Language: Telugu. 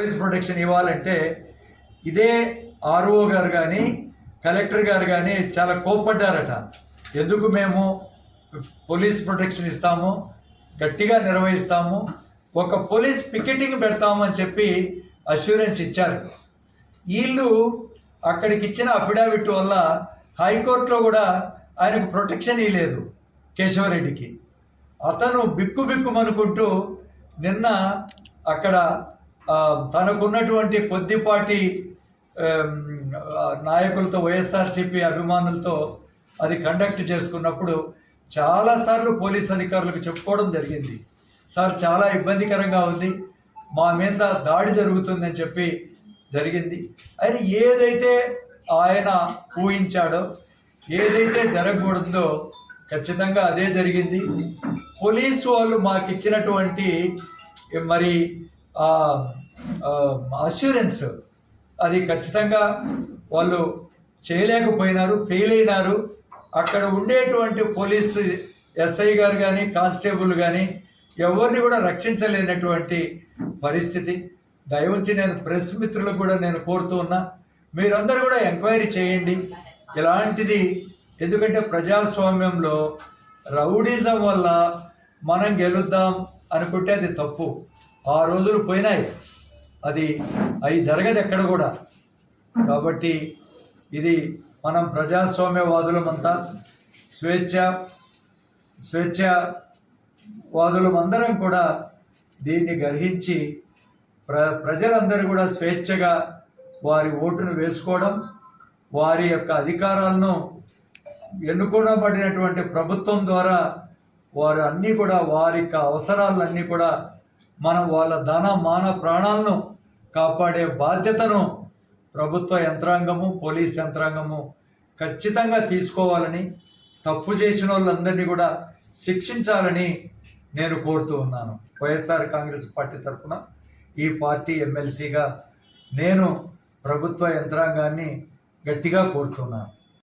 పోలీస్ ప్రొటెక్షన్ ఇవ్వాలంటే ఇదే ఆర్ఓ గారు కానీ కలెక్టర్ గారు కానీ చాలా కోప్పడ్డారట. ఎందుకు మేము పోలీస్ ప్రొటెక్షన్ ఇస్తాము గట్టిగా నిర్వహిస్తాము ఒక పోలీస్ పికెటింగ్ పెడతామని చెప్పి అష్యూరెన్స్ ఇచ్చారు. వీళ్ళు అక్కడికి ఇచ్చిన అఫిడవిట్ వల్ల హైకోర్టులో కూడా ఆయనకు ప్రొటెక్షన్ ఇవ్వలేదు కేశవరెడ్డికి. అతను బిక్కు బిక్కుమనుకుంటూ నిన్న అక్కడ తనకున్నటువంటి కొద్దిపాటి నాయకులతో వైఎస్ఆర్సీపీ అభిమానులతో అది కండక్ట్ చేసుకున్నప్పుడు చాలాసార్లు పోలీస్ అధికారులకు చెప్పుకోవడం జరిగింది. సార్ చాలా ఇబ్బందికరంగా ఉంది. మా మీద దాడి జరుగుతుందని చెప్పి జరిగింది. ఆయన ఏదైతే ఆయన ఊహించాడో ఏదైతే జరగకూడదో ఖచ్చితంగా అదే జరిగింది. పోలీసు వాళ్ళు మాకు ఇచ్చినటువంటి మరి అష్యూరెన్స్ అది ఖచ్చితంగా వాళ్ళు చేయలేకపోయినారు ఫెయిల్ అయినారు. అక్కడ ఉండేటువంటి పోలీసు ఎస్ఐ గారు కానీ కానిస్టేబుల్ కానీ ఎవరిని కూడా రక్షించలేనటువంటి పరిస్థితి. దయవుంచి నేను ప్రెస్ మిత్రులకు కూడా నేను కోరుతూ ఉన్నా మీరందరూ కూడా ఎంక్వైరీ చేయండి. ఇలాంటిది ఎందుకంటే ప్రజాస్వామ్యంలో రౌడీజం వల్ల మనం గెలుద్దాం అనుకుంటే అది తప్పు. ఆ రోజులు పోయినాయి. అది అవి జరగదు ఎక్కడ కూడా. కాబట్టి ఇది మనం ప్రజాస్వామ్యవాదులమంతా స్వేచ్ఛ స్వేచ్ఛ వాదులమందరం కూడా దీన్ని గ్రహించి ప్ర ప్రజలందరూ కూడా స్వేచ్ఛగా వారి ఓటును వేసుకోవడం వారి యొక్క అధికారాలను ఎన్నుకోబడినటువంటి ప్రభుత్వం ద్వారా వారు అన్నీ కూడా వారి యొక్క అవసరాలన్నీ కూడా మనం వాళ్ళ ధన మాన ప్రాణాలను కాపాడే బాధ్యతను ప్రభుత్వ యంత్రాంగము పోలీస్ యంత్రాంగము ఖచ్చితంగా తీసుకోవాలని తప్పు చేసిన వాళ్ళందరినీ కూడా శిక్షించాలని నేను కోరుతూ ఉన్నాను. వైఎస్ఆర్ కాంగ్రెస్ పార్టీ తరఫున ఈ పార్టీ ఎమ్మెల్సీగా నేను ప్రభుత్వ యంత్రాంగాన్ని గట్టిగా కోరుతున్నాను.